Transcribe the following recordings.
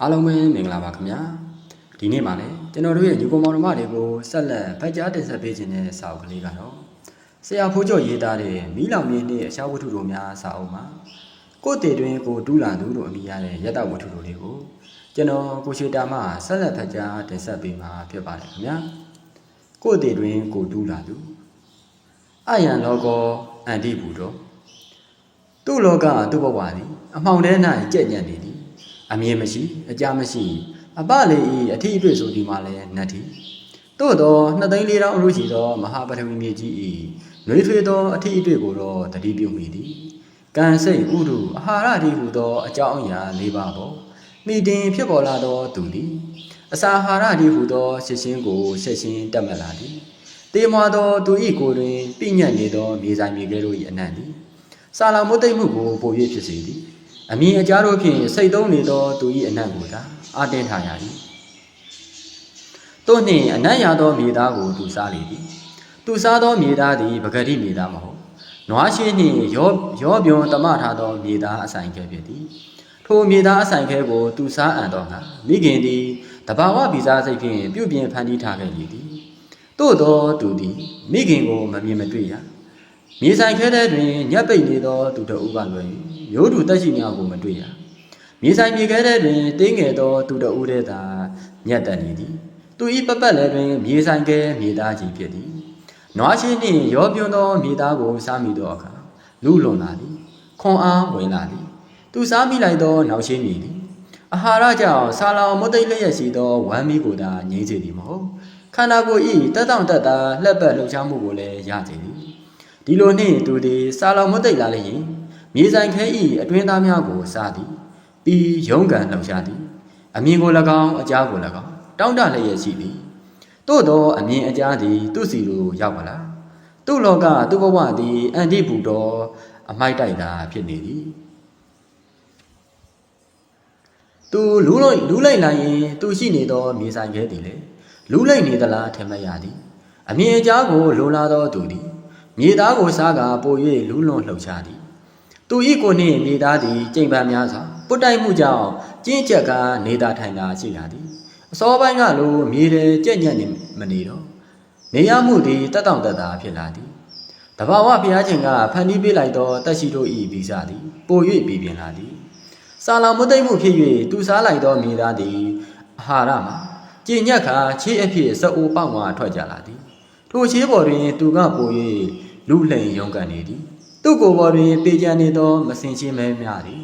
အားလုံးပဲမင်္ဂလာပါခင်ဗျာဒီနေ့မှာလည်းကျွန်တော်တို့ရဲ့ညီကောင်မောင်နှမတွေကိုဆက်လက်ဖတ်ကြားတင်ဆက်ပေးခြင်းတဲ့စာအုပ်ကလေးကတော့ဆရာဖိုးကျော်ရေးသားတဲ့မိလောင်မြင်းနှင့်အရှားဝတ္ထုတို့များစာအုပ်မှာကိုယ့်တည်တွင်ကိုတူးလာသူတို့အမိရတဲ့ရတဝတ္ထုတို့လေးကိုကျွန်တော်ကိုရှိတာမှဆက်လက်ဖတ်ကြားတင်ဆက်ပေးမှာဖြစ်ပါတယ်ခင်ဗျာကိုယ့်တည်တွင်ကိုတူးလာသူအယံလောကောအန္တိဘူတော်သူ့လောကသူ့ဘဝသည်အမှောင်ထဲ၌ကြက်ညံ့နေသည် အမြင်မရှိအကြမရှိအပလေဤအထီးအတွေ့ဆိုဒီမှာလဲနတ်တီသို့သောနှစ်သိန်းလေးတောင်အလို့ရှိသောမဟာပထဝီမြေကြီးဤနှွေးထွေးသောအထီးအတွေ့ကိုတော့တတိပြုမိသည်ကံစိတ်ဥဒုအာဟာရတိဟုသောအကြောင်းအရာ၄ပါးပေါ်မိတင်ဖြစ်ပေါ်လာသောသူသည်အစာအာဟာရတိဟုသောရှစ်ရှင်းကိုရှစ်ရှင်းတက်မှတ်လာသည်တေမွာသောသူဤကိုယ်တွင်ပြညတ်နေသောမြေဆိုင်မြေကဲတို့၏အနံ့သည်စာလောင်မုတ်သိမ့်မှုကိုပို၍ဖြစ်စေသည် အမြင်အကြားတို့ဖြင့်စိတ်သုံးနေသောသူ၏အနံ့ကိုသာအတင်းထားရ၏တို့နှင့်အနံ့ရသောမြေသားကိုသူစားလေသည်သူစားသောမြေသားသည်ပဂတိမြေသားမဟုတ်နွားရှင်းနှင့်ရောရောပြွန်တမထားသောမြေသားအဆိုင်ခဲဖြစ်သည်ထိုမြေသားအဆိုင်ခဲကိုသူစားအံ့သောငါမိခင်သည်တဘာဝဗီဇာစိတ်ဖြင့်ပြုပြင်ဖန်တီးထားခဲ့လေသည်သို့သောသူသည်မိခင်ကိုမမြင်မတွေ့ရမြေဆိုင်ခဲတဲ့တွင်ညက်ပိတ်နေသောသူတအုပ်ကလွယ်၍ ရိုးတူတက်ရှိများကိုမတွေ့ရမြေဆိုင်မြေခဲတဲ့တွင်တင်းငယ်သောသူတအုပ်တဲ့သာညက်တက်နေသည်သူဤပပတ်လည်းတွင်မြေဆိုင်ခဲမြေသားကြီးဖြစ်သည်နွားရှင်းနှင့်ရောပြွန်းသောမြေသားကိုစားမိသောအခါလူလွန်လာသည်ခွန်အားဝင်လာသည်သူစားမိလိုက်သောနောက်ရှင်းမြေသည်အာဟာရကြောင့်ဆာလောင်မုတ်သိပ်လျက်ရှိသောဝမ်းမီးကိုသာငြိမ့်စေသည်မဟုတ်ခန္ဓာကိုယ်ဤတက်တောင့်တက်တာလှက်ပတ်လှုပ်ရှားမှုကိုလည်းရစေသည်ဒီလိုနှင့်သူသည်စာလောင်မွတ်သိပ်လာလျင် မြေဆိုင်ခဲဤအတွင်းသားများကိုစားသည်ပြီးရုံးကန်လှောက်ရှားသည်အမြင်ကို၎င်းအကြားကို၎င်းတောင့်တလျက်ရှိသည်သို့သောအမြင်အကြားသည် သူ့စီလိုရောက်ပါလားသူ့လောကသူ့ဘဝသည်အန္တိဘူတော်အမိုက်တိုက်တာဖြစ်နေသည်သူလူးလိုက်လူးလိုက်လာရင်သူရှိနေသောမြေဆိုင်ခဲသည်လေလူးလိုက်နေသလားထင်မရသည်အမြင်အကြားကိုလိုလားသောသူသည်မြေသားကိုစားကပို၍လူးလွန်လှုပ်ရှားသည် သူဤကိုနှင့်မြေသားသည်ကြိမ်ပန်းများစွာပုတ်တိုက်မှုကြောင့်ကျင်းချက်ကနေသာထိုင်သာရှိလာသည်အစောပိုင်းကလိုမြေထဲကြက်ညက်နေမနေတော့နေရမှုသည်တက်တောင့်တက်တာဖြစ်လာသည်တဘာဝဘုရားရှင်ကဖန်တီးပေးလိုက်သောတက်ရှိတို့ဤဗီဇသည်ပို၍ပြည်ပြင်းလာသည်စာလောင်မသိမ့်မှုဖြစ်၍သူစားလိုက်သောမြေသားသည်အာဟာရမှာကျင့်ညက်ခါခြေအဖြစ်စအိုးပေါက်မှထွက်ကြလာသည်ထိုချေးပေါ်တွင် သူကပို၍လူလှိမ်ရုံးကန်နေသည် သူ့ကိုယ်ပေါ်တွင်ပေကြံနေသောမစင်ချင်းမဲများသည်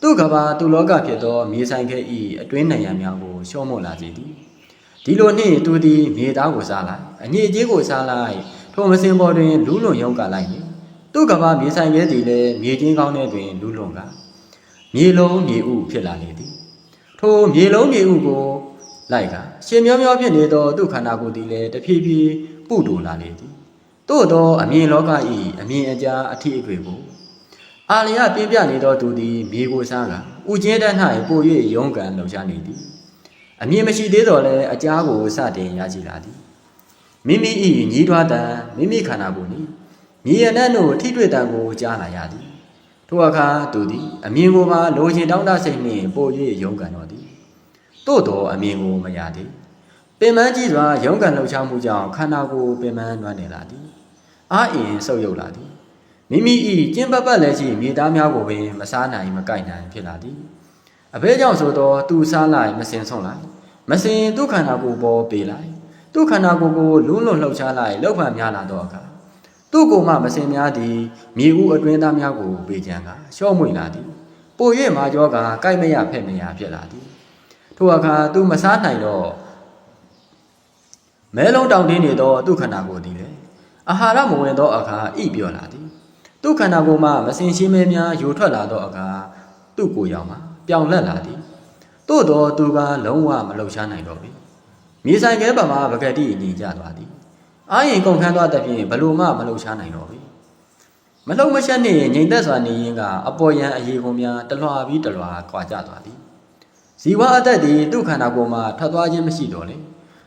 သူ့ကဘာသူ့လောကဖြစ်သောမြေဆိုင်ခဲဤအတွင်းနိုင်ရန်များကိုရှော့မော့လာစေသည်ဒီလိုနှင့်သူသည်မြေသားကိုစားလိုက်အညစ်အကြေးကိုစားလိုက်ထိုမစင်ပေါ်တွင်လူးလွန်ရုံးကန်လိုက်မည်သူ့ကဘာမြေဆိုင်ခဲသည်လည်းမြေချင်းကောင်းထဲတွင်လူးလွန်ကမြေလုံးမြေဥဖြစ်လာလေသည်ထိုမြေလုံးမြေဥကိုလိုက်ကရှင်မျောမျောဖြစ်နေသောသူ့ခန္ဓာကိုယ်သည်လည်းတဖြည်းဖြည်းပုတူလာလေသည် သို့သောအမြင်လောကဤအမြင်အကြားအထီးအထွေကိုအာလျပြင်းပြနေသောသူသည်မြေကိုစားကဥကျင်းတတ်၌ပို၍ရုံးကန်လှုပ်ရှားနေသည်အမြင်မရှိသေးတော့လဲအကြားကိုစတင်ရရှိလာသည်မိမိဤညီးထွားတံမိမိခန္ဓာကိုယ်နီမြေရနတ်တို့ထိတွေ့တံကိုကြားလာရသည်ထိုအခါသူသည်အမြင်ကိုမှလိုချင်တောင်းတစိတ်နှင့်ပို၍ရုံးကန်တော်သည်သို့သောအမြင်ကိုမရသည်ပင်မကြီးစွာရုံးကန်လှုပ်ရှားမှုကြောင့်ခန္ဓာကိုယ်ပင်မနွမ်းနေလာသည် အာအင်ဆုပ်ယုပ်လာသည်မိမိဤကျင်းပပတ်လည်းရှိမြေသားများကိုပင်မစားနိုင်မကိုက်နိုင်ဖြစ်လာသည်အဘဲကြောင့်ဆိုသောသူစားလိုက်မစင်ဆုံးလိုက်မစင်သူခန္ဓာကိုယ်ပေါ်ပေးလိုက်သူခန္ဓာကိုယ်ကိုလွန်းလွန်လှုပ်ရှားလိုက်လောက်ဖန်များလာသောအခါသူ့ကိုယ်မှမစင်များသည်မြေဦးအတွင်းသားများကိုပေးကြံကရှော့မွေလာသည်ပို၍မာကြောကကိုက်မရဖက်မရဖြစ်လာသည်ထိုအခါသူမစားနိုင်တော့မဲလုံးတောင်တင်းနေသောသူခန္ဓာကိုယ်သည်လေ အာဟာရမဝင်သောအခါဣပြောလာသည်သူခန္ဓာကိုယ်မှမစင်ရှင်းမဲများယိုထွက်လာသောအခါသူ့ကိုယ်ရောက်မှပြောင်လက်လာသည်သို့သောသူကလုံးဝမလှုပ်ရှားနိုင်တော့ပြီမြေဆိုင်ခဲပမာပကတိညီကြသွားသည်အာရင်ကုန်ခန်းသွားတဲ့ဖြင့်ဘလို့မှမလှုပ်ရှားနိုင်တော့ပြီမလှုပ်မရှက်နှင့်ငြိမ်သက်စွာနေရင်ကအပေါ်ယံအရေကုန်များတလွှာပြီးတလွှာခွာကျသွားသည်ဇီဝအသက်သည်သူခန္ဓာကိုယ်မှထွက်သွားခြင်းမရှိတော့လေ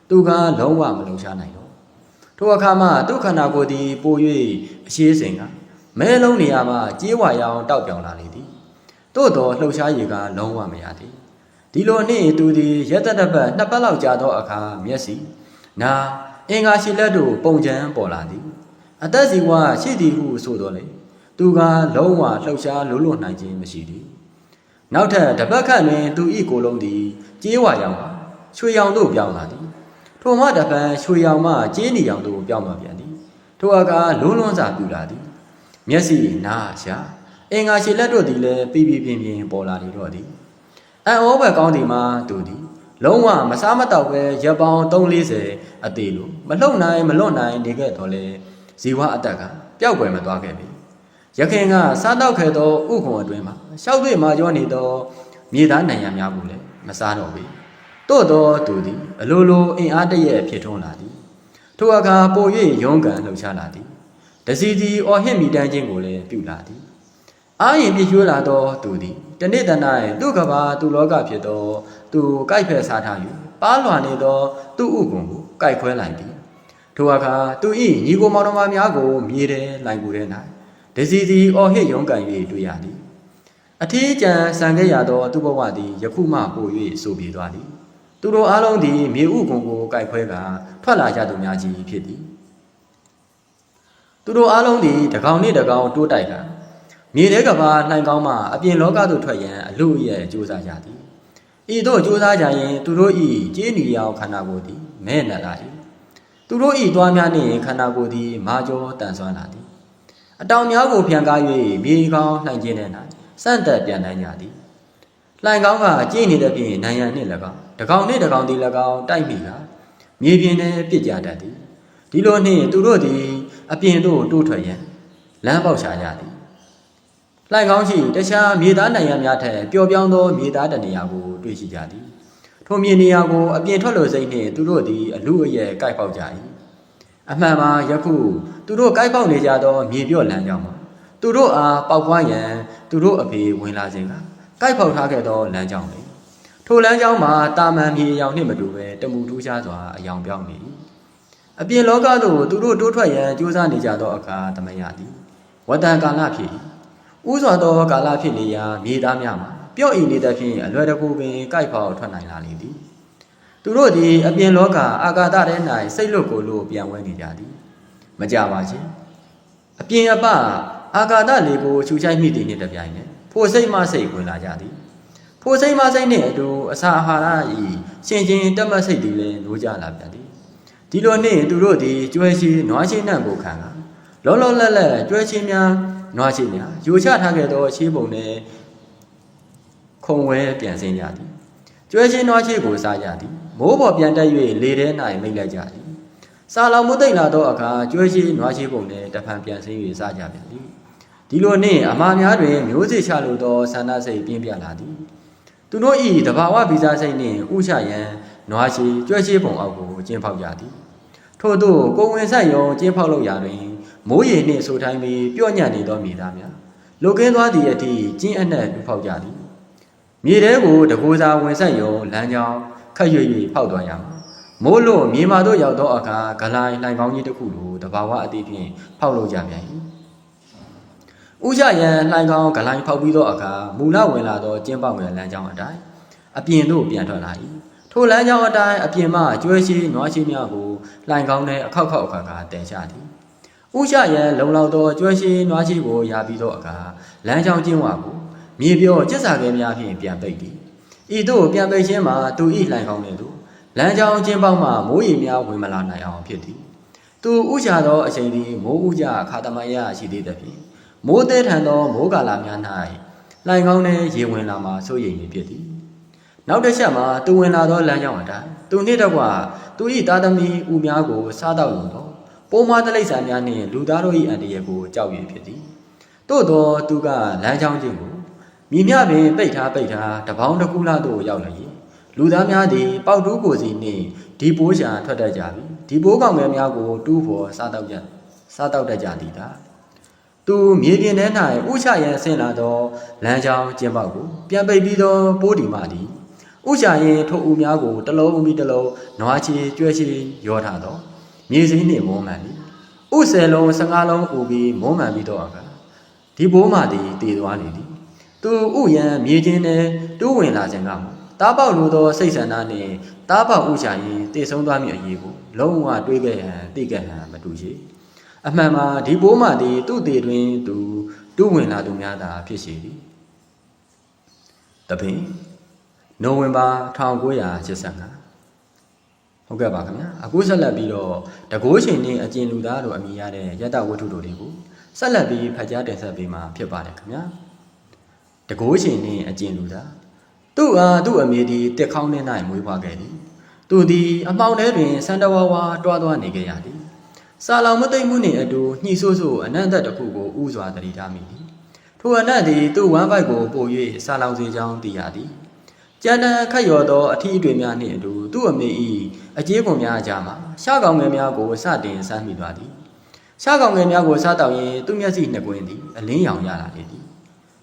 သူကလုံးဝမလုံရှားနိုင်တော့ ထိုအခါမှဒုက္ခနာကိုယ်သည်ပို၍အရှိစဉ်ကမဲလုံးနေရာမှကြေးဝါရောင်တောက်ပြောင်လာလေသည်သို့တော်လှုပ်ရှားရည်ကလုံးဝမရသည်ဒီလိုနှင့်သူသည်ရက်သက်တစ်ပတ်နှစ်ပတ်လောက်ကြာသောအခါမျက်စိနာအင်္ဂါရှိလက်တို့ပုံချမ်းပေါ်လာသည်အသက်စီဝါရှိသည်ဟုဆိုတော်လေသူကလုံးဝလှုပ်ရှားလွတ်လွတ်နိုင်ခြင်းမရှိသည်နောက်ထပ်တစ်ပတ်ခန့်တွင်သူ၏ကိုယ်လုံးသည်ကြေးဝါရောင်ပါရွှေရောင်သို့ပြောင်းလာသည် ထိုမှတစ်ပံရွှေရောင်မှကြေးနီရောင်သို့ပြောင်းလာပြန်သည်ထိုအခါလုံးလွန်းစွာပြူလာသည် မျက်စိနားရှာအင်္ဂါရှိလက်တို့သည်လည်းပြပြပြင်းပြင်းပေါ်လာနေတော့သည်အံ့ဩဘက်ကောင်းသည်မှာသူသည် လုံးဝမစားမတော့ပဲရပ်ပေါင်း340အသေးလိုမလှုပ်နိုင်မလွတ်နိုင်နေခဲ့တော့လေဇီဝအတက်ကပျောက်ကွယ်မသွားခဲ့ပြီရခင်ကစားတော့ခဲ့သောဥခုံအတွင်းမှာရှောက်တွေ့မာကျောနေသောမြေသားနိုင်ရများကိုလည်းမစားတော့ပြီ သို့သောသူသည်အလိုလိုအင်အားတရက်ဖြစ်ထွန်းလာသည်ထိုအခါပို၍ရုန်းကန်လှုပ်ရှားလာသည်တစီစီအော်ဟစ်မိတန်းခြင်းကိုလည်းပြုလာသည်အာရင်ပြည့်ရွှေလာသောသူသည်တနေ့တ၌သူကဘာသူလောကဖြစ်သော သူကြိုက်ဖက်စားထား၍ပါလွာနေသော သူဥကုံကိုကြိုက်ခွဲလိုက်သည်ထိုအခါသူ၏ညီကိုမောင်တော်မများကိုမြေထဲလိုင်ကူထဲ၌တစီစီအော်ဟစ်ရုန်းကန်၍တွေ့ရသည်အထီးကျန်ဆံခဲ့ရသောသူဘဝသည်ယခုမှပို၍ဆိုပြေသွားသည် သူတို့အားလုံးသည်မြေဥကုံကိုကြိုက်ခွဲကထွက်လာကြသူများကြီးဖြစ်သည်သူတို့အားလုံးသည်တကောင်နှင့်တကောင်တိုးတိုက်ကမြေထဲကဘာနှိုင်ကောင်းမှအပြင်လောကသို့ထွက်ရန်အလို့ရဲ့ကြိုးစားကြသည်ဤသို့ကြိုးစားကြရင် သူတို့ဤကျေးနီရောင်ခန္ဓာကိုယ်သည်မဲ့နလာ၏သူတို့ဤသွားများနှင့်ခန္ဓာကိုယ်သည် မာကျောတန်ဆွမ်းလာသည်အတောင်များကိုဖြန်ကား၍မြေကောင်းလှိုင်ခြင်းနဲ့၌စန့်တက်ပြန်နိုင်ကြသည်လှိုင်ကောင်းကကြည်နေတဲ့ပြင်နိုင်ရန်နှင့်၎င်း တကောင်နှင့်တကောင်သည်၎င်းတိုက်မိကမြေပြင်ထဲပြစ်ကြတတ်သည်ဒီလိုနှင့်သူတို့သည် အပြင်သို့တိုးထွက်ရန်လမ်းပေါက်ရှာကြသည်လှိုင်ကောင်းရှိတခြားမြေသားနိုင်ငံများထက်ပျော်ပြောင်းသောမြေသားတနေရာကိုတွေ့ရှိကြသည်ထိုမြေနေရာကိုအပြင်ထွက်လို့စိတ်နှင့်သူတို့သည်အလူအယဲကြိုက်ပေါက်ကြ၏အမှန်မှာယခုသူတို့ကြိုက်ပေါက်နေကြသောမြေပြော့လမ်းကြောင်းမှာသူတို့အားပေါက်ပွားရန်သူတို့အဖေဝင်လာခြင်းကကြိုက်ပေါက်ထားခဲ့သောလမ်းကြောင်းလေ ထိုလမ်းကြောင်းမှာတာမန်မြေအယောင်နှင့်မတူဘဲတမူထူးခြားစွာအယောင်ပြောင်းနေ၏အပြင်လောကသို့သူတို့တိုးထွက်ရန်ကြိုးစားနေကြသောအခါသမယသည်ဝတ္တန်ကာလဖြစ်၏ဥစွာသောကာလဖြစ်နေရာမြေသားများမှာပျော့ဤနေသဖြင့်အလွယ်တကူပင်ကြိုက်ဖောက်ထွက်နိုင်လာလေသည်သူတို့သည်အပြင်လောကအာကာသထဲ၌စိတ်လွတ်ကိုလို့ပြန်ဝဲနေကြသည်မကြပါချင်းအပြင်အပအာကာသလေကိုခြူချိုက်မိသည်နှင့်တပြိုင်နက်ဖို့စိတ်မစိတ်ဝင်လာကြသည် ဖို့စိတ်မစိတ်နှင့်အတူအစာအာဟာရဤရှင်ချင်းတက်မတ်စိတ်သည်လည်းလိုကြလာပြန်သည်ဒီလိုနှင့်သူတို့သည်ကျွဲရှိနွားရှိနှံ့ကိုခံကလောလောလတ်လတ်ကျွဲရှိများနွားရှိများယူချထားခဲ့သောရှေးပုံနှင့်ခုံဝဲပြန်ဆင်းကြသည်ကျွဲရှိနွားရှိကိုစားကြသည်မိုးပေါ်ပြန်တက်၍လေထဲ၌မိတ်လိုက်ကြသည်စာလောင်မှုသိမ့်လာသောအခါကျွဲရှိနွားရှိပုံနှင့်တဖန်ပြန်ဆင်း၍စားကြပြန်သည်ဒီလိုနှင့်အမှားများတွင်မျိုးစေ့ချလိုသောဆန္ဒစိတ်ပြင်းပြလာသည် သူတို့ဤတဘာဝဗီဇစိတ်နှင့်ဥချရန်နွားရှိကြွက်ရှိပုံအောက်ကိုကျင်းဖောက်ကြသည်ထို့သို့ကိုယ်ဝင်ဆက်ရောကျင်းဖောက်လို့ရာတွင်မိုးရေနှင့်ဆိုတိုင်းပြီးပြော့ညံ့နေသောမြေသားများလုကင်းသွားသည့်အထိကျင်းအနှံ့ပြဖောက်ကြသည်မြေထဲကိုတကိုးစားဝင်ဆက်ရောလမ်းကြောင်းခက်ရွ၍ဖောက်သွားရမှာမိုးလို့မြေမာတို့ရောက်သောအခါဂလိုင်းလှိုင်ပေါင်းကြီးတစ်ခုလိုတဘာဝအသေးဖြင့်ဖောက်လို့ကြပြန်၏ ဥရယံလှိုင်ကောင်းဂလိုင်းဖောက်ပြီးသောအခါမူလဝင်လာသောကျင်းပေါက်ငယ်လမ်းကြောင်းအတိုင်းအပြင်သို့ပြန်ထွက်လာ၏ထိုလမ်းကြောင်းအတိုင်းအပြင်မှကျွဲရှိနွားရှိများကိုလှိုင်ကောင်းနဲ့အခောက်ခောက်အခါခါတင်ချသည်ဥရယံလုံလောက်သောကျွဲရှိနွားရှိကိုရပြီးသောအခါလမ်းကြောင်းကျင်းဝကိုမြေပြောကျက်စာခဲများဖြင့်ပြန်ပိတ်သည်ဤသို့ပြန်ပိတ်ခြင်းမှာသူ၏လှိုင်ကောင်းတဲ့သူလမ်းကြောင်းကျင်းပေါက်မှမိုးရေများဝင်မလာနိုင်အောင်ဖြစ်သည်သူဥချသောအချိန်သည်မိုးဥကြအခါတမယရှိသေးသဖြင့် မိုးသေးထန်သောမိုးကာလများ၌လှိုင်ကောင်းနှင့်ရေဝင်လာမှာစိုးရိမ်နေဖြစ်သည်နောက်တစ်ချက်မှာသူဝင်လာသောလမ်းကြောင်းအတိုင်းသူနှင့်တကွသူ၏သားသမီးဦးများကိုစားတော့လို့တော့ပိုးမတလိษံများနှင့်လူသားတို့၏အန္တရာယ်ကိုကြောက်ရွံ့ဖြစ်သည်သို့သောသူကလမ်းကြောင်းချင်းကိုမြည်မြပင်ပိတ်ထားပိတ်ထားတပေါင်းတစ်ခုလားသို့ရောက်လာ၏လူသားများသည်ပေါက်တူးကိုစီနှင့်ဒီပိုးရှာထွက်တတ်ကြပြီဒီပိုးကောင်ငယ်များကိုတူးဖို့စားတော့ကြစားတော့တတ်ကြသည်သာ သူမြေပြင်ထဲ၌ဥချရန်ဆင်းလာသောလမ်းကြောင်းကျင်းပေါက်ကိုပြန်ပိတ်ပြီးသောပိုးဒီမာသည်ဥချရင်ထိုအူများကိုတလုံးပြီးတလုံးနွားချီကျွဲချီရောထားသောမြေစိမ်းနှင့်မုံမှန်သည်ဥဆယ်လုံး15လုံးအူပြီးမုံမှန်ပြီးတော့အခါဒီဘိုးမာသည်တည်သွားနေသည်သူဥယံမြေချင်းနဲ့တိုးဝင်လာခြင်းကမှတားပေါက်လိုသောစိတ်ဆန္ဒနှင့်တားပေါက်ဥရှာရင်တည်ဆုံးသွားမည်အရေးကိုလုံးဝတွေးခဲ့ဟန်သိခဲ့ဟန်မတူရှိ အမှန်မှာဒီပိုးမှသည်သူ့တည်တွင်သူတူးဝင်လာသူများသာဖြစ်ရှိသည်တပင်နိုဝင်ဘာ1985ဟုတ်ကဲ့ပါခင်ဗျာအခုဆက်လက်ပြီးတော့တကိုးရှင်နဲ့အကျဉ်လူသားတို့အမိရတဲ့ယတ္တဝတ္ထုတို့တွေကိုဆက်လက်ပြီးဖတ်ကြားတင်ဆက်ပေးမှာဖြစ်ပါတယ်ခင်ဗျာတကိုးရှင်နဲ့အကျဉ်လူသားသူ့အားသူ့အမေသည်တက်ခေါင်းထဲ၌မွေးဖွားခဲ့သည်သူသည်အမောင်ထဲတွင်စန္ဒဝါဝါတွားသွားနေခဲ့ရသည် စာလောင်မသိမ့်မှုနှင့်အတူညှိဆိုးဆိုးအနန္တတစ်ခုကိုဥစွာတတိထားမိသည်ထိုအနတ်သည်သူ့ဝမ်းပိုက်ကိုပို့၍စာလောင်စေကြောင်းသိရသည်ကျန်တဲ့ခတ်ရော်သောအထီးအတွေ့များနှင့်အတူသူ့အမေ၏အကျေးကွန်များအကြားမှာရှားကောင်ငယ်များကိုစတင်စမ်းမိသွားသည်ရှားကောင်ငယ်များကိုစားတောက်ရင်သူ့မျက်စိနှစ်ကွင်းသည်အလင်းရောင်ရလာလေသည်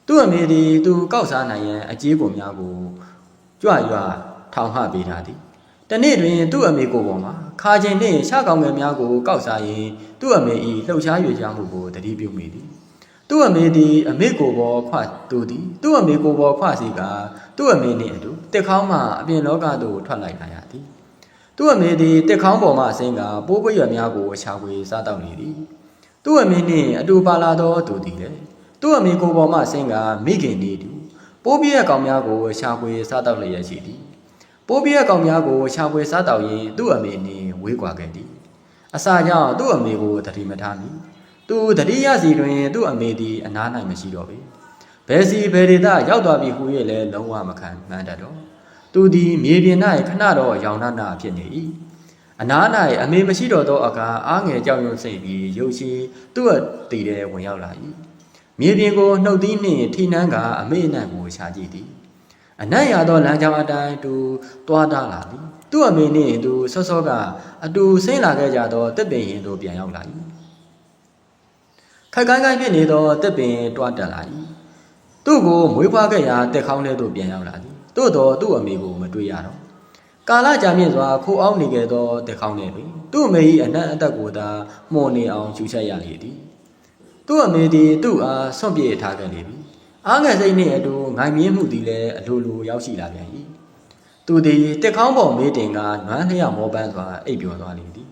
သူ့အမေသည်သူကောက်စားနိုင်ရန်အကျေးကွန်များကိုကြွရွထောင်ဟပေးထားသည်တနေ့တွင်သူ့အမေကိုယ်ပေါ်မှာ ခါချိန်နှင့်ရှားကောင်ငယ်များကိုကောက်စားရင်သူ့အမေ၏လှုပ်ရှားရွေ့ရှားမှုကိုတတိပြုမိသည်သူ့အမေသည်အမေကိုဘောခွသူသည်သူ့အမေကိုဘောခွစီကသူ့အမေနှင့်အတူတက်ခေါင်းမှအပြင်လောကသို့ထွက်လိုက်လာရသည်သူ့အမေသည်တက်ခေါင်းပေါ်မှအစင်းကပိုးပွရွက်များကိုရှာဖွေစားတောက်နေသည်သူ့အမေနှင့်အတူပါလာသောသူသည်လည်းသူ့အမေကိုဘောမှအစင်းကမိခင်နေတူပိုးပြည့်ကောင်များကိုရှာဖွေစားတောက်လျက်ရှိသည်ပိုးပြည့်ကောင်များကိုရှာဖွေစားတောက်ရင်သူ့အမေနှင့် ဝေးကွာခဲ့သည်အစာကြောင့်သူ့အမေကိုတတိမထားမိသူတတိယစီတွင်သူ့အမေသည်အနား၌မရှိတော့ပေဘယ်စီဘယ်ဒေသရောက်သွားပြီဟူ၍လည်းလုံးဝမခံမှန်းတတ်တော့သူသည်မြေပြင်၌ခဏတော့ရောင်နှနာဖြစ်နေ၏အနား၌အမေမရှိတော့သောအခါအားငယ်ကြောက်ရွံ့စိတ်ပြီးရုပ်ရှိသူ့အတီထဲဝင်ရောက်လာ၏မြေပြင်ကိုနှုတ်သီးနှင့်ထိနှန်းကအမေအနံ့ကိုရှာကြည့်သည်အနံ့ရသောလမ်းကြောင်းအတိုင်းသူတွားတားလာသည် သူ့အမေနှင့်သူဆော့ဆော့ကအတူဆင်းလာခဲ့ကြသောတစ်ပင်ရင်တို့ပြန်ရောက်လာ၏ခက်ကိုင်းကိုင်းဖြစ်နေသောတစ်ပင်တွားတက်လာ၏သူ့ကိုမွေးဖွားခဲ့ရာတက်ခေါင်းထဲသို့ပြန်ရောက်လာသည်သို့တော်သူ့အမေကိုမတွေ့ရတော့ကာလကြာမြင့်စွာခိုးအောင်နေခဲ့သောတက်ခေါင်းထဲတွင်သူ့အမေ၏အနက်အသက်ကိုသာမှော်နေအောင်ကျူချက်ရလေသည်သူ့အမေသည်သူ့အားဆွန့်ပြေထားခဲ့လေပြီအားငယ်စိတ်နှင့်အတူငိုင်မြင့်မှုသည်လည်းအလိုလိုရောက်ရှိလာပြန်၏ သူသည်တက်ခေါင်းပေါ်မေးတင်ကနွမ်းလျောက်မောပန်းစွာအိပ်ပျော်သွားလေသည်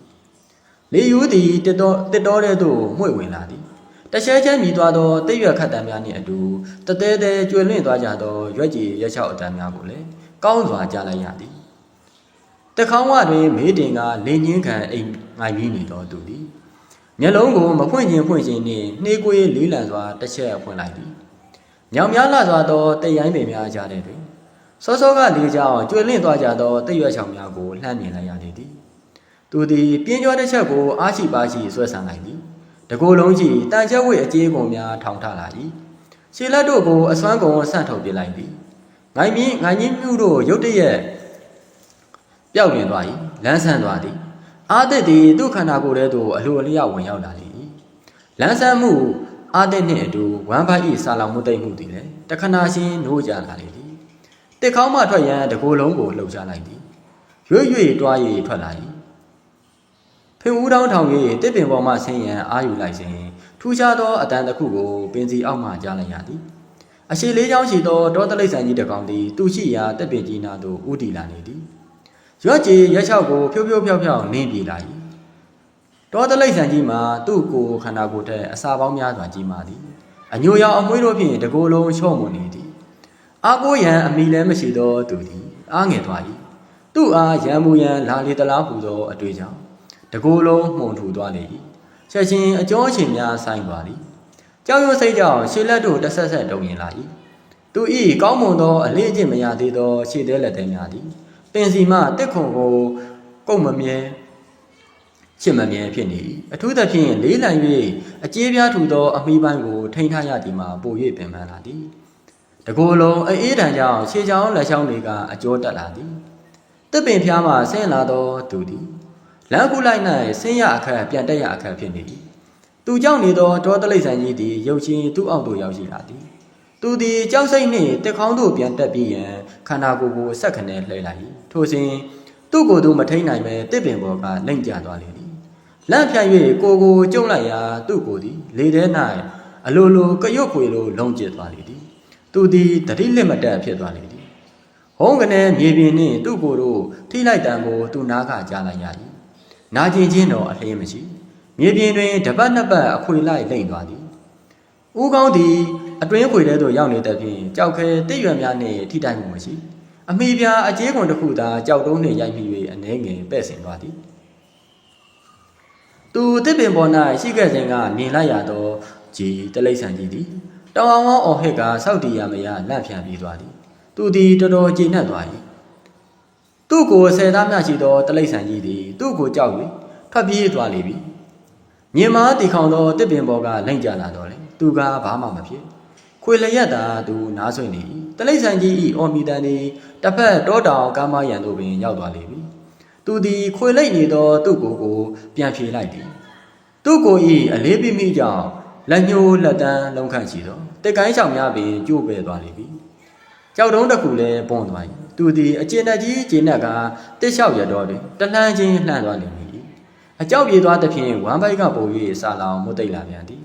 လေယူသည်တက်တော်တက်တော်တဲ့သို့မှွေဝင်လာသည်တရှဲချမ်းမြည်သွားသောတိတ်ရွက်ခတ်တံများနှင့်အတူတသေးသေးကျွေလွင့်သွားကြသောရွက်ကြည်ရက်လျှောက်အတံများကိုလည်းကောင်းစွာကြားလိုက်ရသည်တခေါင်းဝတွင်မေးတင်ကလေညင်းခံအိမ်ငိုင်ပြီးနေသောသူသည်မျက်လုံးကိုမဖွင့်ခြင်းဖွင့်ခြင်းနှင့်နှေးကွေးလေးလံစွာတစ်ချက်ဖွင့်လိုက်သည်ညောင်များလာစွာသောတိတ်ရိုင်းပင်များကြားတဲ့တွင် စောစောကလေကြောင်ကျွေလင့်သွားကြသောတိတ်ရွက်ချောင်များကိုလှမ်းမြင်လိုက်ရလေသည်သူသည်ပြင်းကျော်တစ်ချက်ကိုအားရှိပါရှိဆွဲဆန်လိုက်သည်တကိုယ်လုံးကြီးတန်ချက်ဝိအကြေးကုန်များထောင်ထလာ၏ခြေလက်တို့ကိုအစွမ်းကုန်ဆန့်ထုတ်ပြလိုက်သည်ငိုင်မြင့်ငိုင်မြင့်မြူတို့ရုတ်တရက်ပျောက်မြင်သွား၏လန်းဆန်းသွားသည်အာသစ်သည်သူ့ခန္ဓာကိုယ်ထဲသို့အလိုအလျောက်ဝင်ရောက်လာလေ၏လန်းဆန်းမှုအာသစ်နှင့်အတူဝမ်းဖိုက်၏ဆာလောင်မှုတိတ်မှုသည်လည်းတခဏချင်းနိုးကြလာလေသည် တစ်ခေါင်းမှထွက်ရန်တကိုယ်လုံးကိုလှုပ်ရှားလိုက်သည်ရွေ့ရွေ့တွား၍ထွက်လာ၏ဖင်ဦးတောင်းထောင်၍တစ်ပင်ပေါ်မှဆင်းရန်အာယူလိုက်စဉ်ထူးခြားသောအတန်တစ်ခုကိုပင်စီအောက်မှကြားလိုက်ရသည်အရှိလေးချောင်းရှိသောတောတလိษံကြီးတစ်ကောင်သည်သူရှိရာတက်ပင်ကြီးနာသို့ဥတီလာနေသည်ရွက်ကြီးရက်ချောက်ကိုဖြိုးဖြိုးဖြောက်ဖြောက်နင်းပြေလာ၏တောတလိษံကြီးမှာသူ့ကိုယ်ခန္ဓာကိုယ်ထက်အစာပေါင်းများစွာကြီးမာသည်အညိုရောင်အမွှေးတို့ဖြင့်တကိုယ်လုံးချော့မွန်နေသည် အာကိုရန်အမိလည်းမရှိသောသူသည်အားငယ်သွား၏သူ့အားရံမူရန်လာလေတလားဟူသောအတွေ့ကြောင့်တကိုယ်လုံးမှုန်ထူသွားလေ၏ချက်ချင်းအကျော်ချင်းများဆိုင်သွားသည်ကြောက်ရွံ့စိတ်ကြောင့်ရှေလက်တို့တဆက်ဆက်တုံရင်လာ၏သူ၏ကောင်းမွန်သောအလေးအကျင့်မရသေးသောရှေ့သေးလက်သေးများသည်ပင်စီမှတက်ခွန်ကိုကုတ်မမြဲချစ်မမြဲဖြစ်နေ၏အထူးသဖြင့်လေးလံ၍အကျေးပြားထူသောအမိပိုင်းကိုထိန်းထားရသည်မှာပို၍ပင်ပန်းလာသည် တကိုယ်လုံးအေးတန်ကြောင့်ခြေချောင်းလက်ချောင်းတွေကအကျိုးတက်လာသည်တစ်ပင်ဖျားမှဆင်းလာသောသူသည်လမ်းကူလိုက်၌ဆင်းရအခက်ပြန်တက်ရအခက်ဖြစ်နေ၏သူကြောင့်နေသောတောတလိษံကြီးသည်ရုပ်ချင်းသူ့အောက်သို့ရောက်ရှိလာသည်သူသည်ကြောက်စိတ်နှင့်တက်ခေါင်းသို့ပြန်တက်ပြီးရန်ခန္ဓာကိုယ်ကိုဆက်ခနဲလှဲလိုက်၏ထိုစဉ်သူ့ကိုယ်သူမထိန်နိုင်ပဲတစ်ပင်ပေါ်ကလိမ့်ကျသွားလေသည်လန့်ဖြတ်၍ကိုကိုကျုံလိုက်ရာသူ့ကိုယ်သည်လေထဲ၌အလိုလိုကရွတ်ခွေလိုလုံကျစ်သွားလေသည် သူသည်တတိလက်မတက်ဖြစ်သွားလေသည်ဟဟုံးကနေမြေပြင်နှင့်သူ့ကိုယ်တို့ထိလိုက်တံကိုသူနားကကြားလိုက်ရ၏နာကျင်ချင်းတော့အလျင်းမရှိမြေပြင်တွင်တပတ်နှစ်ပတ်အခွေလိုက်လိမ့်သွားသည်ဦးကောင်းသည်အတွင်းခွေထဲသို့ရောက်နေတဲ့ဖြင့်ကြောက်ခဲတိတ်ရွယ်များနှင့်ထိတိုက်မှုမရှိအမိပြာအကျေးကွန်တစ်ခုသာကြောက်တုံးနှင့်ရိုက်မိ၍အနေငယ်ပဲ့ဆင်သွားသည်သူတစ်ပင်ပေါ်၌ရှိခဲ့စဉ်ကမြင်လိုက်ရသောဂျီတလိษံကြီးသည် တောင်အောင်အောင်အော်ဟစ်ကစောက်တီရမရလန့်ဖြန့်ပြီးသွားသည်သူသည်တော်တော်ကျေနပ်သွား၏သူ့ကိုဆယ်သားမြရှိသောတလိษံကြီးသည်သူ့ကိုကြောက်၍ထွက်ပြေးသွားလေပြီမြင်မာတီခေါင်သောတစ်ပင်ပေါ်ကလိမ့်ကြလာတော့လေသူကဘာမှမဖြစ်ခွေလျက်သာသူနားဆွနေ၏တလိษံကြီး၏အော်မီတန်သည်တစ်ဖက်တောတောင်ကမ်းမရန်တို့ပင်ရောက်သွားလေပြီသူသည်ခွေလိတ်နေသောသူ့ကိုယ်ကိုပြန်ဖြေလိုက်သည်သူ့ကိုယ်၏အလေးပိမိကြောင့် လက်ညှိုးလက်တန်းလုံးခန့်ရှိသောတက်ကိုင်းဆောင်များပင်ကျိုးပဲသွားလေပြီကြောက်တုံးတစ်ခုလည်းပွန်သွား၏သူသည်အကျဉ်းတကြီးကျဉ်းတက်ကတစ်လျှောက်ရတော့တွင်တလှမ်းချင်းလှမ်းသွားလိမ့်မည်အကြောက်ပြေသွားသဖြင့်ဝမ်းပိုက်ကပို၍ဆာလောင်မွတ်တိတ်လာပြန်သည်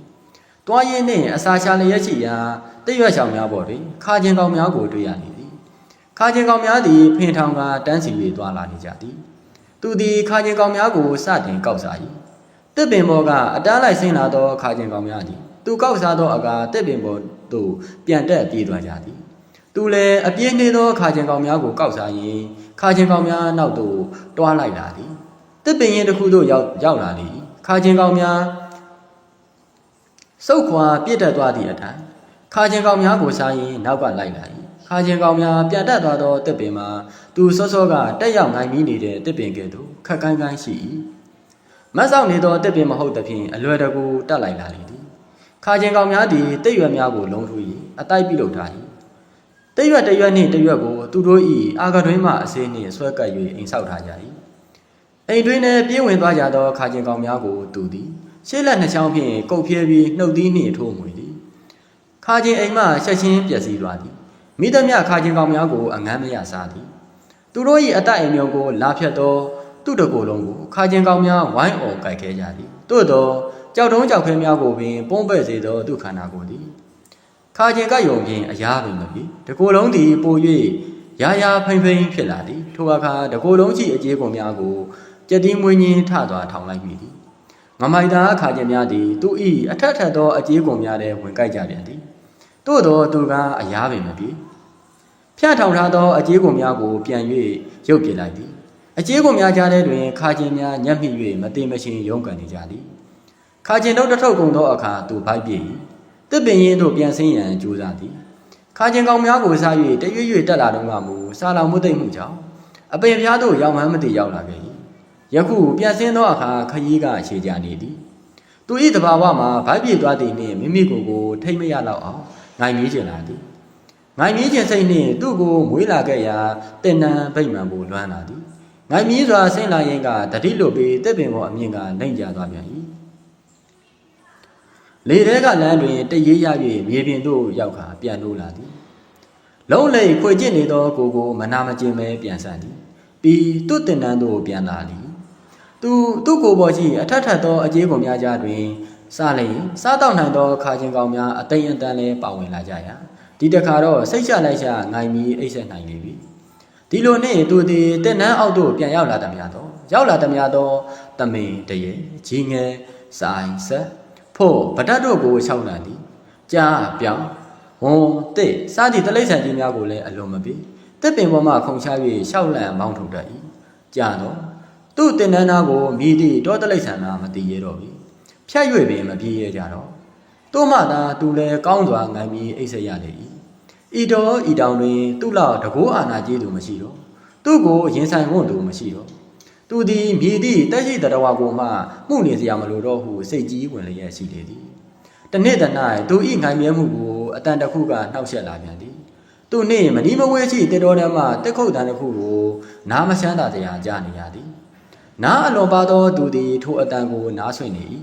တွားရင်းနှင့်အစာချလျက်ရှိရာတရွက်ဆောင်များပေါ်တွင်ခါချင်းကောင်များကိုတွေ့ရနေသည်ခါချင်းကောင်များသည်ဖင်ထောင်ကတန်းစီ၍သွားလာနေကြသည်သူသည်ခါကျင်ကောင်များကိုစတင်ကောက်စား၏ တစ်ပင်ပေါ်ကအတန်းလိုက်ဆင်းလာသောခါကျင်ကောင်များသည်သူကောက်စားသောအကာတစ်ပင်ပေါ်သို့ပြန်တက်ပြေးသွားကြသည်သူလည်းအပြင်းနေသောခါကျင်ကောင်များကိုကောက်စားရင်ခါကျင်ကောင်များနောက်သို့တွားလိုက်လာသည်တစ်ပင်ရင်တစ်ခုသို့ရောက်ရောက်လာလေခါကျင်ကောင်များစုတ်ခွာပြစ်တက်သွားသည့်အတိုင်းခါကျင်ကောင်များကိုစားရင်နောက်ကလိုက်လာ၏ခါကျင်ကောင်များပြန်တက်သွားသောတစ်ပင်မှာသူစောစောကတက်ရောက်နိုင်ပြီးနေတဲ့တစ်ပင်ကဲ့သို့ခက်ကိုင်းကိုင်းရှိ၏ မတ်ဆောင်နေသောတစ်ပင်မဟုတ်သဖြင့်အလွယ်တကူတက်လိုက်လာလေသည်ခါကျင်ကောင်များသည်တိတ်ရွက်များကိုလုံးထွေး၏အတိုက်ပြုလုပ်ထား၏တိတ်ရွက်တစ်ရွက်နှင့်တစ်ရွက်ကိုသူတို့၏အာကတွင်းမှအစေးနှင့်ဆွဲကပ်၍အိမ်ဆောက်ထားကြ၏အိမ်တွင်းထဲပြေးဝင်သွားကြသောခါကျင်ကောင်များကိုသူသည်ရှေ့လက်နှစ်ချောင်းဖြင့်ကုတ်ပြဲပြီးနှုတ်သီးနှင့်ထိုးမွေသည်ခါချင်းအိမ်မှဆက်ချင်းပျက်စီးသွားသည်မိသမျှခါချင်းကောင်များကိုအငမ်းမရစားသည်သူတို့၏အတအိမ်မျိုးကိုလာဖြတ်သော သူ့တကိုယ်လုံးကိုခါချင်းကောင်များဝိုင်းအော်ကြိုက်ခဲကြသည်သို့သောကြောက်တုံးကြောက်ခဲများကိုပင်ပုံးပဲ့စေသောသူခန္ဓာကိုယ်သည်ခါချင်းကယုံဖြင့်အရာပင်မဖြစ်တကိုယ်လုံးသည်ပို၍ရာရာဖိမ့်ဖိမ့်ဖြစ်လာသည်ထိုအခါတကိုယ်လုံးရှိအကျေးကုန်များကိုကြက်တင်းမွေးညင်းထသွားထောင်လိုက်မိသည်ငမိုက်သားခါချင်းများသည်သူ၏အထက်ထက်သောအကျေးကုန်များထဲဝင်ကြိုက်ကြပြန်သည်သို့သောသူကအရာပင်မပြေဖြန့်ထောင်ထားသောအကျေးကုန်များကိုပြန်၍ရုပ်ပြလိုက်သည် အကျေးကုန်များကြားထဲတွင်ခါကျင်များညှက်မိ၍မတိမရှင်ရုန်းကန်နေကြသည်ခါကျင်တို့တစ်ထုပ်ကုန်သောအခါသူဖိုက်ပြေ၏တစ်ပင်ရင်တို့ပြန်ဆင်းရန်ကြိုးစားသည်ခါကျင်ကောင်များကိုစား၍တရွေ့ရွေ့တက်လာတော့မှမူစာလောင်မှုသိမ့်မှုကြောင့်အပင်ပြားတို့ရောက်မှန်းမသိရောက်လာခဲ့၏ယခုပြန်ဆင်းသောအခါခရီးကအခြေချနေသည်သူ၏တဘာဝမှာဗိုက်ပြေသွားသည်နှင့်မိမိကိုယ်ကိုထိမ့်မရတော့အောင်ငိုင်မြေးကျင်လာသည်ငိုင်မြေးကျင်စိတ်နှင့်သူ့ကိုမွေးလာခဲ့ရာတင်နံဗိတ်မှန်ကိုလွမ်းလာသည် ငိုင်မြေးစွာဆင်းလာရင်ကတတိလွတ်ပြီးတက်ပင်ပေါ်အမြင့်ကနှိမ့်ကျသွားပြန်၏လေထဲကလမ်းတွင်တရေးရ၍မြေပြင်သို့ရောက်ခါပြန်လို့လာသည်လုံးလိတ်ခွေကျစ်နေသောကိုကိုမနာမကျင်ပဲပြန်ဆန်သည်ပြီးသူ့တင်နန်းသို့ပြန်လာသည်သူသူ့ကိုယ်ပေါ်ရှိအထက်ထက်သောအကျေးကုန်များကြားတွင်စားလျင်စားတော့နိုင်သောခါချင်းကောင်များအသိအတန်လည်းပါဝင်လာကြရာဒီတခါတော့စိတ်ချလိုက်ချငိုင်မီအိတ်ဆက်နိုင်လေပြီ ဒီလိုနှင့်သူသည်တက်နန်းအောက်သို့ပြန်ရောက်လာသည်များတော့ရောက်လာသည်များတော့တမင်တရေကြီးငယ်ဆိုင်ဆက်ဖို့ဗဒတ်တို့ကိုရှောက်လန်သည်ကြားပြောင်းဝန်တစ်စားသည့်တလိษံကြီးများကိုလည်းအလွန်မပြီးတစ်ပင်ပေါ်မှခုံချ၍ရှောက်လန့်မောင်းထုတ်တတ်၏ကြာတော့သူ့တင်နန်းသားကိုမြည်သည့်တောတလိษံသားမတည်ရတော့ပြီဖြတ်၍ပင်မပြေးရကြတော့တို့မှသာသူလည်းကောင်းစွာငိုင်ပြီးအိတ်ဆက်ရလေ၏ ဤတော်ဤတောင်တွင်သူ့လောက်တကိုးအာနာကြီးသူမရှိတော့သူ့ကိုရင်ဆိုင်ဖို့သူမရှိတော့သူသည်မြည်သည့်တက်ရှိတတော်ကိုမှမှုနေစရာမလိုတော့ဟုစိတ်ကြီးဝင်လျက်ရှိလေသည်တနေ့တ၌သူဤငိုင်မြဲမှုကိုအတန်တစ်ခုကနှောက်ယှက်လာပြန်သည်သူနှင့်မနီးမဝဲရှိတေတော်ထဲမှတက်ခုတ်တန်တစ်ခုကိုနားမချမ်းသာစရာကြားနေရသည်နားအလွန်ပါသောသူသည်ထိုအတန်ကိုနားဆွင့်နေ၏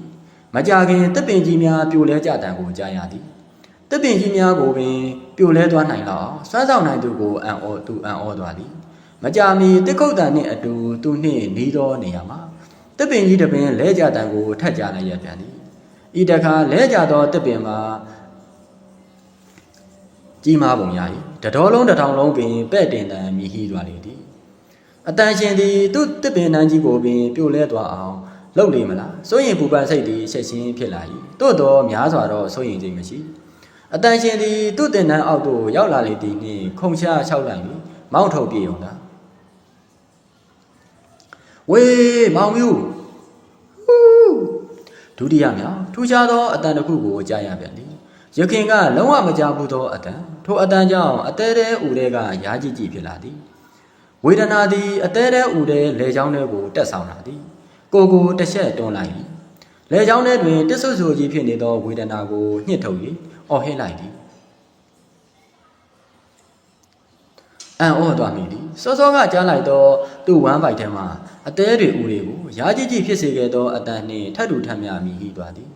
မကြခင်တပ်ပင်ကြီးများပြိုလဲကြတန်ကိုကြားရသည် တပ်ပင်ကြီးများကိုပင်ပြိုလဲသွားနိုင်လောက်စွမ်းဆောင်နိုင်သူကိုအံ့ဩသူအံ့ဩသွားသည်မကြမီတစ်ခုတ်တန်နှင့်အတူသူနှင့်နီးသောနေရာမှာတပ်ပင်ကြီးတစ်ပင်လဲကြတန်ကိုထက်ကြလိုက်ရပြန်သည်ဤတခါလဲကြသောတပ်ပင်မှာကြီးမားပုံရ၏တတော်လုံးတစ်ထောင်လုံးပင်ပဲ့တင်တန်မြည်ဟီသွားလေသည်အတန်ရှင်သည်သူ့တစ်ပင်တန်းကြီးကိုပင်ပြိုလဲသွားအောင်လှုပ်လေမလားစိုးရင်ပူပန်စိတ်သည်ဆက်ရှင်းဖြစ်လာ၏သို့တော်များစွာသောစိုးရင်ခြင်းမရှိ အတန်ရှင်သည်သူ့တင်တန်းအောက်သို့ရောက်လာလေသည်နှင့်ခုံချလျှောက်လိုက်ပြီးမောင်းထုတ်ပြေုံသာဝေးမောင်မျိုးဟူးဒုတိယမြောက်ထူးခြားသောအတန်တစ်ခုကိုကြားရပြန်သည်ရခင်ကလုံးဝမကြားဘူးသောအတန်ထိုအတန်ကြောင့်အသေးသေးဦးတဲ့ကရားကြည့်ကြည့်ဖြစ်လာသည်ဝေဒနာသည်အသေးသေးဦးတဲ့လေချောင်းထဲကိုတက်ဆောင်လာသည်ကိုကိုတစ်ချက်တွန်းလိုက်၏လေချောင်းထဲတွင်တစ်ဆွဆူကြီးဖြစ်နေသောဝေဒနာကိုညှစ်ထုတ်၍ အော်ဟစ်လိုက်သည်အံ့ဩသွားမိသည်စောစောကကြားလိုက်သောသူ့ဝမ်းပိုက်ထဲမှအသေးတွေဦးတွေကိုရားကြည့်ကြည့်ဖြစ်စေခဲ့သောအတန်နှင့်ထပ်တူထပ်မြမိဟိသွားသည်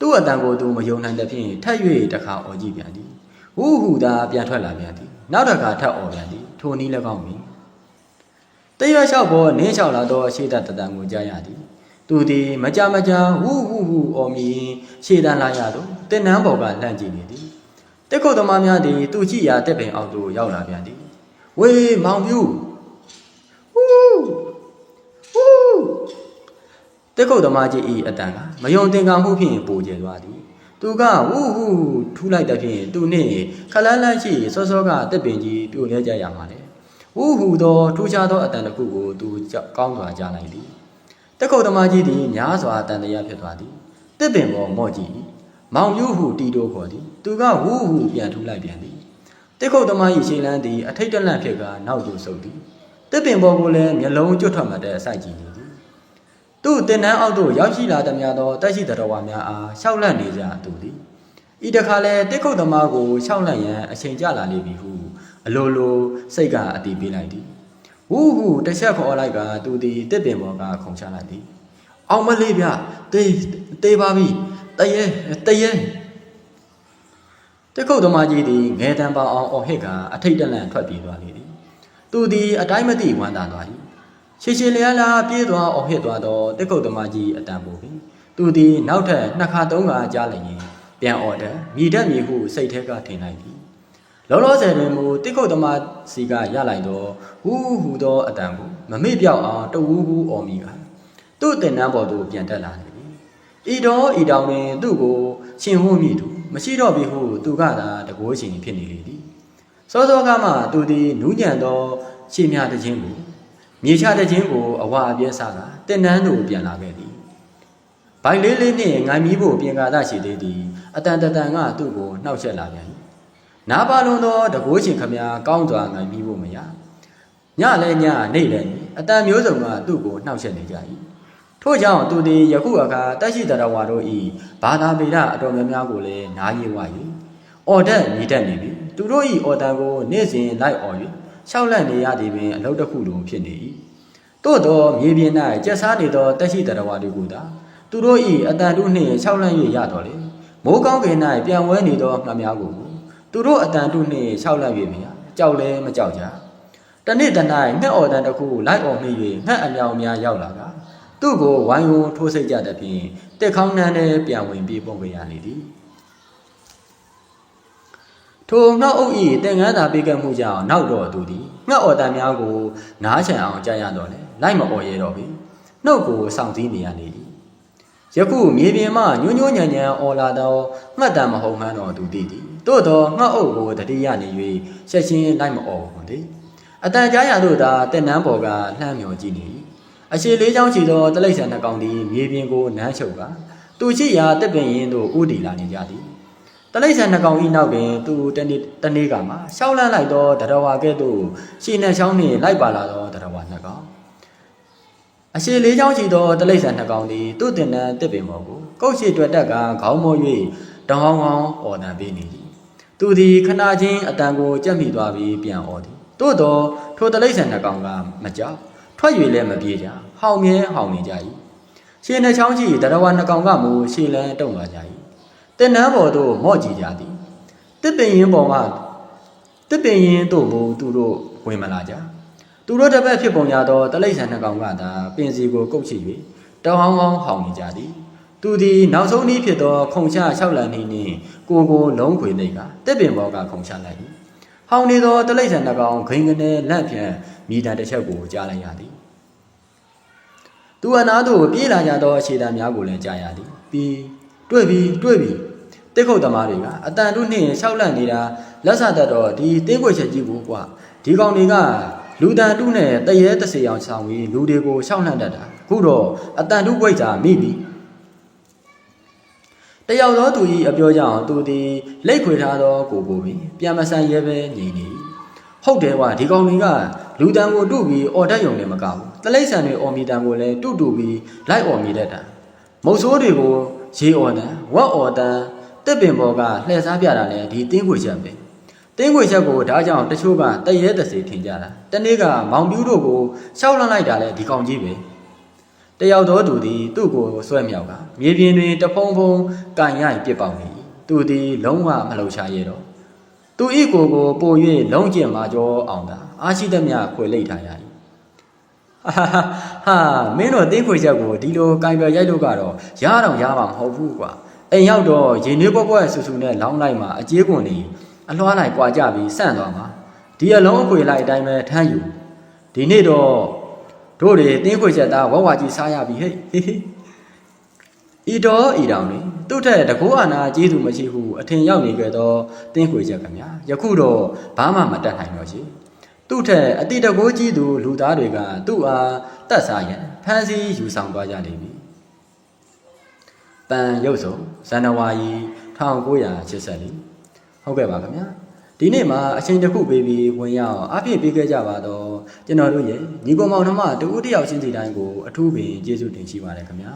သူ့အတန်ကိုသူမယုံနိုင်သဖြင့်ထပ်၍တစ်ခါအော်ကြည့်ပြန်သည်ဟူးဟူသာပြန်ထွက်လာပြန်သည်နောက်တစ်ခါထပ်အော်ပြန်သည်ထိုနည်း၎င်းမည်တရွက်လျှောက်ပေါ်နင်းလျှောက်လာသောရှေ့တတန်ကိုကြားရသည် သူသည်မကြမကြာဟူးဟူးဟူးအော်မြည်ရှေ့တန်းလာရသောတင်နန်းပေါ်ကလှန့်ကြည့်နေသည်တက်ခုတ်သမားများသည်သူကြည့်ရာတက်ပင်အောက်သို့ရောက်လာပြန်သည်ဝေးမောင်ပြူဟူးဟူးတက်ခုတ်သမားကြီးဤအတန်ကမယုံတင်ကားမှုဖြင့်ပိုကျဲသွားသည်သူကဝူးဟူးထူးလိုက်တဲ့ဖြင့်သူနှင့်ခလန်းလန်းရှိစောစောကတက်ပင်ကြီးပြိုလဲကြရမှာလေဟူဟူသောထူးခြားသောအတန်တစ်ခုကိုသူကောင်းစွာကြားလိုက်သည် တက်ခုတ်သမားကြီးသည်များစွာအတန်တရားဖြစ်သွားသည်တစ်ပင်ပေါ်မော့ကြည့်၏မောင်မျိုးဟုတီတိုခေါ်သည်သူကဝူဟူပြန်ထူလိုက်ပြန်သည်တက်ခုတ်သမား၏ရှေ့လန်းသည်အထိတ်တလန့်ဖြစ်ကနောက်ကျဆုပ်သည်တစ်ပင်ပေါ်ကိုလည်းမျက်လုံးကျွတ်ထွက်မှတဲ့အဆိုင်ကြည့်နေသည်သူ့တင်နန်းအောက်သို့ရောက်ရှိလာသည်များသောတက်ရှိတော်ဝါများအားရှောက်လန့်နေကြသူသည်ဤတခါလဲတက်ခုတ်သမားကိုရှောက်လန့်ရန်အချိန်ကျလာလိမ့်မည်ဟုအလိုလိုစိတ်ကအတီးပေးလိုက်သည် ဝူးဟူတစ်ချက်ခေါ်လိုက်ကသူသည်တစ်ပင်ပေါ်ကခုန်ချလိုက်သည်အောင်မလေးဗျတေးတေးပါပြီတရေတရေတခုတ်သမားကြီးသည်ငယ်တံပေါအောင်အော်ဟစ်ကအထိတ်တလန့်ထွက်ပြေးသွားလေသည်သူသည်အတိုင်းမသိဝမ်းသာသွား၏ရှေရှေလျားလာပြေးသွားအော်ဟစ်သွားသောတခုတ်သမားကြီးအတန်ပိုပြီသူသည်နောက်ထပ်နှစ်ခါသုံးခါကြားလိုက်ရင်ပြန်အော်တယ်မြည်တတ်မြည်ဟုစိတ်ထဲကထင်လိုက်သည် လောလောဆယ်တွင်မူတိခုတ်သမားစီကရလိုက်တော့ဟူးဟူသောအတန်ကိုမမေ့ပြောက်အောင်တဝူးဝူးအော်မိကသူ့တင်နန်းပေါ်သို့ပြန်တက်လာသည်ဤတော်ဤတောင်တွင်သူ့ကိုရှင်ဟုမိသူမရှိတော့ပြီဟုသူကသာတကိုးရှင်ဖြစ်နေလေသည်စောစောကမှသူသည်နူးညံ့သောရှေ့မြတခြင်းကိုမြေချတခြင်းကိုအဝအပြဲစားကတင်နန်းသို့ပြန်လာခဲ့သည်ဘိုင်လေးလေးနှင့်ငိုင်းမီးဖို့ပြင်ကာသရှိသေးသည်အတန်တတန်ကသူ့ကိုနှောက်ယှက်လာပြန်၏ နာပါလုံးသောတကိုးရှင်ခမများကောင်းစွာငိုင်းမီးဖို့မရညလည်းညနေလည်းညအတန်မျိုးစုံကသူ့ကိုနှောက်ယှက်နေကြ၏ထို့ကြောင့်သူသည်ယခုအခါတက်ရှိတရဝါတို့၏ဘာသာပေဒအတော်များများကိုလည်းနားရည်ဝ၍အော်တက်ညီတက်နေပြီသူတို့၏အော်တန်ကိုနေ့စဉ်လိုက်အော်၍ရှောက်လန့်နေရသည်ပင်အလုပ်တစ်ခုလိုဖြစ်နေ၏သို့သောမြေပြင်၌ကျက်စားနေသောတက်ရှိတရဝါတို့ကသာသူတို့၏အတန်တို့နှင့်ရှောက်လန့်၍ရတော်လေမိုးကောင်းကင်၌ပြန်ဝဲနေသောငှက်များကို သူတို့အတန်တို့နှင့်ရှောက်လန့်၍မရကြောက်လဲမကြောက်ကြတနေ့တနေ့ငှက်အော်တန်တစ်ခုလိုက်အော်မိ၍ငှက်အမြောင်များရောက်လာကသူ့ကိုဝိုင်းဝန်းထိုးစိတ်ကြတဲ့ဖြင့်တက်ခေါင်းနှန်းနဲ့ပြန်ဝင်ပြေးပုံကြရလေသည်ထိုငှက်အုပ်ဤတင်ငန်းသာပေးကပ်မှုကြောင့်နောက်တော့သူသည်ငှက်အော်တန်များကိုနားချန်အောင်ကြားရတော့လေလိုက်မအော်ရတော့ပြီနှုတ်ကိုစောင့်စည်းနေရလေသည်ယခုမြေပြင်မှညွညွညံညံအော်လာသောငှက်တံမဟုတ်မှန်းတော်သူသိသည် သို့တော့ငှက်အုပ်ကိုတတိယနေ၍ချက်ချင်းလိုက်မအော်ဘူးသည်အတန်ကြားရတို့သာတက်နန်းပေါ်ကလှမ်းမြော်ကြည့်နေ၏အရှိလေးချောင်းချီသောတလိษံနှကောင်သည်မြေပြင်ကိုနမ်းချုပ်ကသူရှိရာတက်ပင်ရင်သို့ဥတီလာနေကြသည်တလိษံနှကောင်ဤနောက်တွင်သူတနေ့တနေ့ကမှရှောက်လန့်လိုက်သောတရဝါကဲ့သို့ရှည်နှံချောင်းနှင့်လိုက်ပါလာသောတရဝါနှကောင် အရှိလေးချောင်းချီသောတလိษံနှကောင်သည်သူ့တင်တန်းတစ်ပင်ပေါ်ကိုကုတ်ရှိတွေ့တက်ကခေါင်းမော၍တောင်းကောင်းအော်တန်ပေးနေသည် သူသည်ခဏချင်းအတန်ကိုကြက်မိသွားပြီးပြန်အော်သည်သို့သောထိုတလိษံနှကောင်ကမကြောက်ထွက်၍လည်းမပြေးကြဟောင်မြဲဟောင်နေကြ၏ရှည်နှချောင်းချီတရဝနှကောင်ကမူရှည်လန်းတုံလာကြ၏တင်နန်းပေါ်သို့မော့ကြည့်ကြသည်တစ်ပင်ရင်ပေါ်ကတစ်ပင်ရင်တို့မူသူတို့ဝင်မလာကြသူတို့တစ်ပတ်ဖြစ်ပုံရသောတလိษံနှကောင်ကသာပင်စီကိုကုတ်ချ၍တောင်းဟောင်းဟောင်းဟောင်နေကြသည် သူသည်နောက်ဆုံးနည်းဖြစ်သောခုံချလျှောက်လန်နေနှင့်ကိုကိုလုံးခွေနေကတစ်ပင်ဘောကခုံချလိုက်၏ဟောင်းနေသောတလိษံနှကောင်ဂိင်ကနေလန့်ဖြန့်မိတန်တစ်ချက်ကိုကြားလိုက်ရသည်သူအနာသို့ပြေးလာကြသောအခြေတံများကိုလည်းကြားရသည်ပြီးတွေ့ပြီတွေ့ပြီတစ်ခုတ်သမားတွေကအတန်တို့နှင့်လျှောက်လန့်နေတာလက်ဆတတ်တော့ဒီတင်းခွေချက်ကြီးကိုကွာဒီကောင်တွေကလူတန်တုနဲ့တရေတစေအောင်ဆောင်ပြီးလူတွေကိုရှောက်နှံ့တတ်တာခုတော့အတန်တုကွိတ်စာမိပြီ တယောက်သောသူ၏အပြောကြောင့်သူသည်လက်ခွေထားသောကိုကိုပင်ပြန်မဆန်ရဲပဲငြိမ်နေ၏ဟုတ်တယ်ကွာဒီကောင်တွေကလူတန်ကိုတုပြီးအော်တတ်ယုံနဲ့မကဘူးတလိษံတွေအော်မီတန်ကိုလည်းတုတုပြီးလိုက်အော်မီတတ်တာမုတ်ဆိုးတွေကိုရေအော်တန်ဝက်အော်တန်တစ်ပင်ပေါ်ကလှည့်စားပြတာလည်းဒီတင်းခွေချက်ပဲတင်းခွေချက်ကိုဒါကြောင့်တချို့ကတရဲတစေထင်ကြတာတနေ့ကမောင်ပြူးတို့ကိုရှောက်လန့်လိုက်တာလည်းဒီကောင်ကြီးပဲ တယောက်သောသူသည် သူ့ကိုဆွဲမြောက်ကမြေပြင်တွင်တဖုံဖုံကန်ရိုက်ပြစ်ပေါက်နေ၏သူသည် လုံးဝမလှုပ်ရှားရတော့သူဤကိုယ်ကိုပို၍လုံးကျင်မာကြောအောင်သာအာရှိသမျှခွေလိတ်ထားရ၏ဟာဟာဟာမင်းတို့တင်းခွေချက်ကိုဒီလိုကင်ပြရိုက်လို့ကတော့ရတော့ရမှာမဟုတ်ဘူးကွာအိမ်ရောက်တော့ရေနွေးပွက်ပွက်ဆူဆူနဲ့လောင်းလိုက်မှာအကျေးကွန်နေအလွှားလိုက်ကြွာကြပြီးဆန့်သွားမှာဒီအလုံးအခွေလိုက်အတိုင်းပဲထမ်းယူဒီနေ့တော့ တို့တွေတင်းခွေချက်သားဝဝကြီးစားရပြီဟဲ့ဟေးဟေးဤတော်ဤတောင်လေသူ့ထက်တကောအာနာကျေးဇူးမရှိဟုအထင်ရောက်နေကြသောတင်းခွေချက်ခင်ဗျာယခုတော့ဘာမှမတတ်နိုင်တော့ရှိသူ့ထက်အတိတကောကြီးသူလူသားတွေကသူ့အားတတ်စားရန်ဖမ်းဆီးယူဆောင်သွားကြလိမ့်မည်ပန်ရုပ်စုံဇန်နဝါရီ1984ဟုတ်ကဲ့ပါခင်ဗျာ ဒီနေ့မှာအချိန်တစ်ခုပေးပြီးဝင်ရအောင်အပြည့်ပေးခဲ့ကြပါတော့ကျွန်တော်တို့ရဲ့ညီကောင်မောင်နှမတူဦးတယောက်ချင်းစီတိုင်းကိုအထူးပင်ကျေးဇူးတင်ရှိပါတယ်ခင်ဗျာ